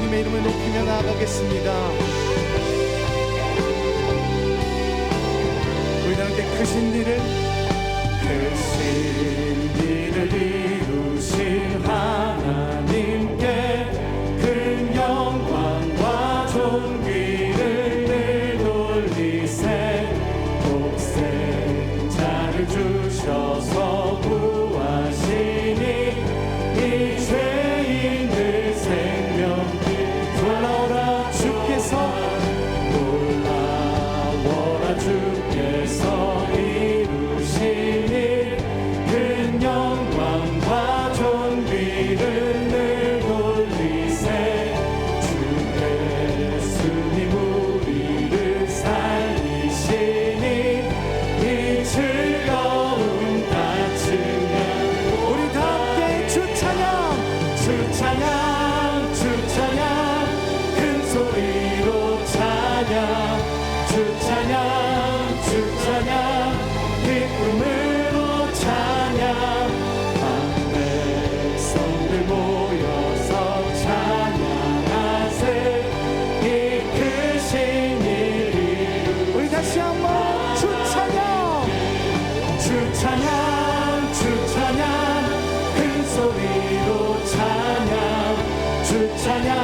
주님의 이름을 높이며 나아가겠습니다. 우리들한테 크신 일을 크신 일을 이루신 하나님께 큰 영광과 존귀를 늘 돌리세 독생자를 주셔서 Chaya.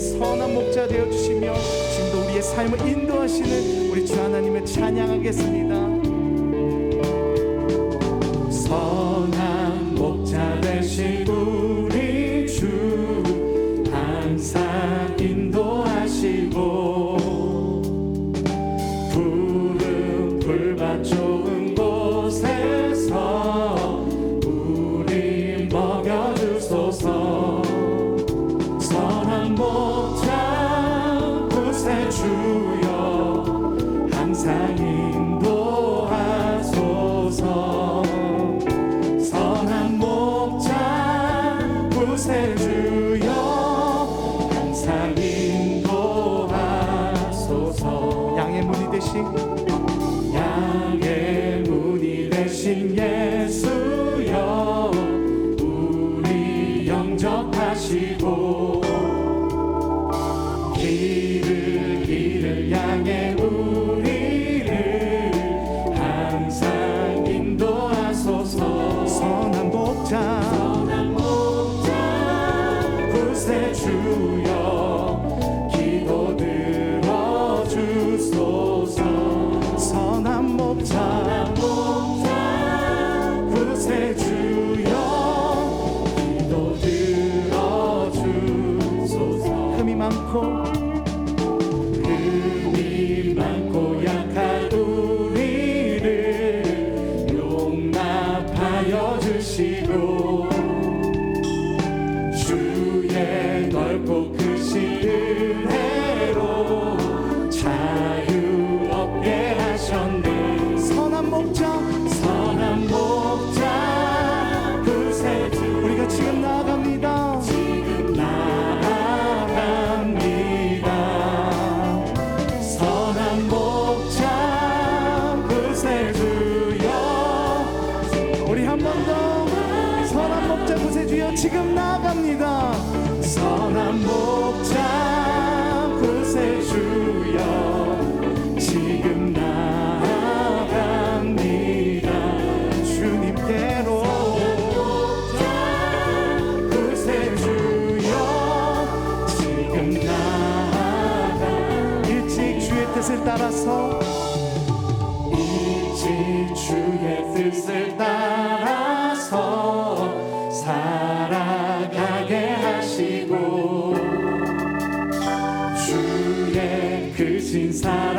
선한 목자 되어 주시며 지금도 우리의 삶을 인도하시는 우리 주 하나님을 찬양하겠습니다. seja. 곳에 주여 지금 나갑니다. 선한 목자 곳에 주여 지금 나갑니다. 주님께로 일찍 주의 뜻을 따라서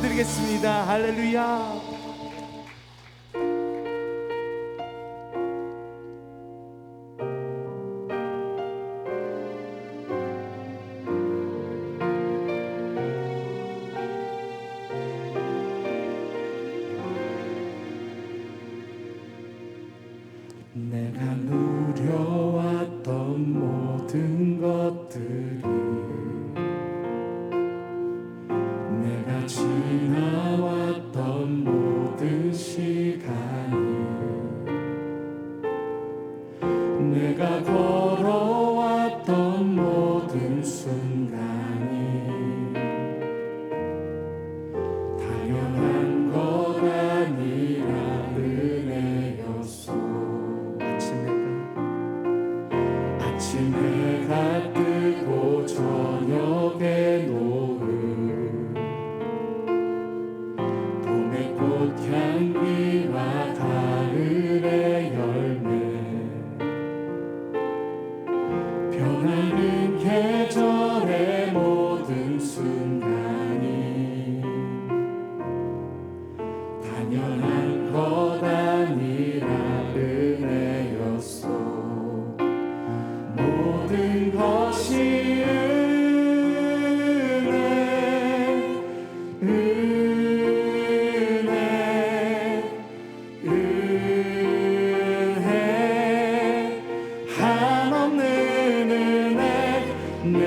드리겠습니다. 할렐루야. God.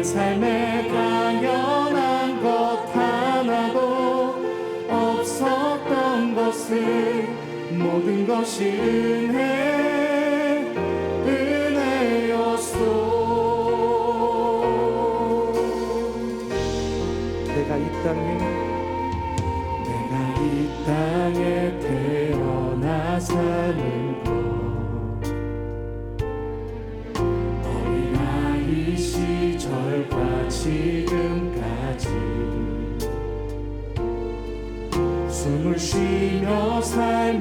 삶에 당연한 것 하나도 없던 것을 모든 것이 은혜 은혜였소. 내가 이 땅에 내가 이 땅에 태어나서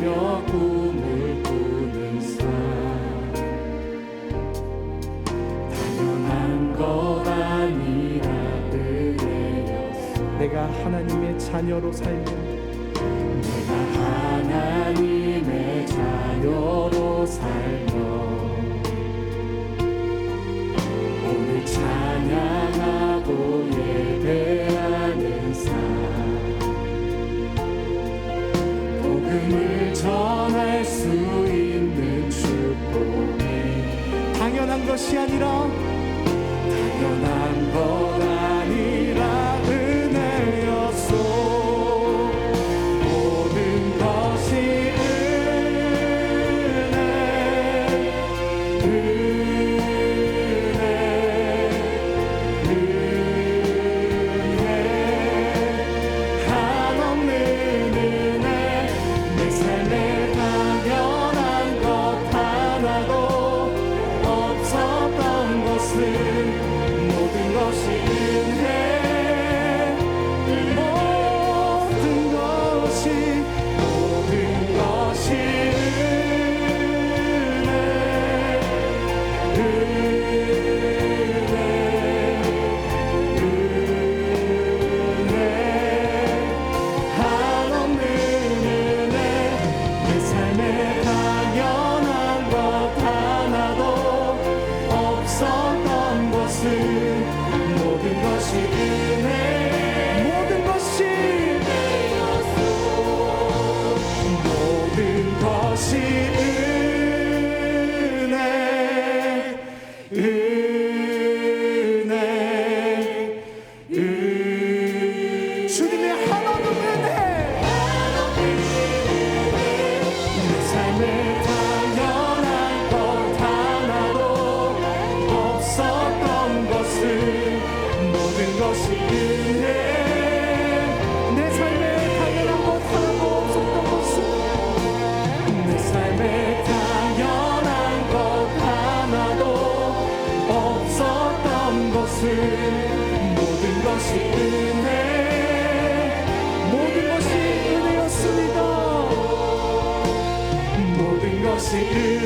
살며 꿈을 꾸는 삶 당연한 것 내가 하나님의 자녀로 살며 내가 하나님의 자녀로 살며 Spirit. se 은혜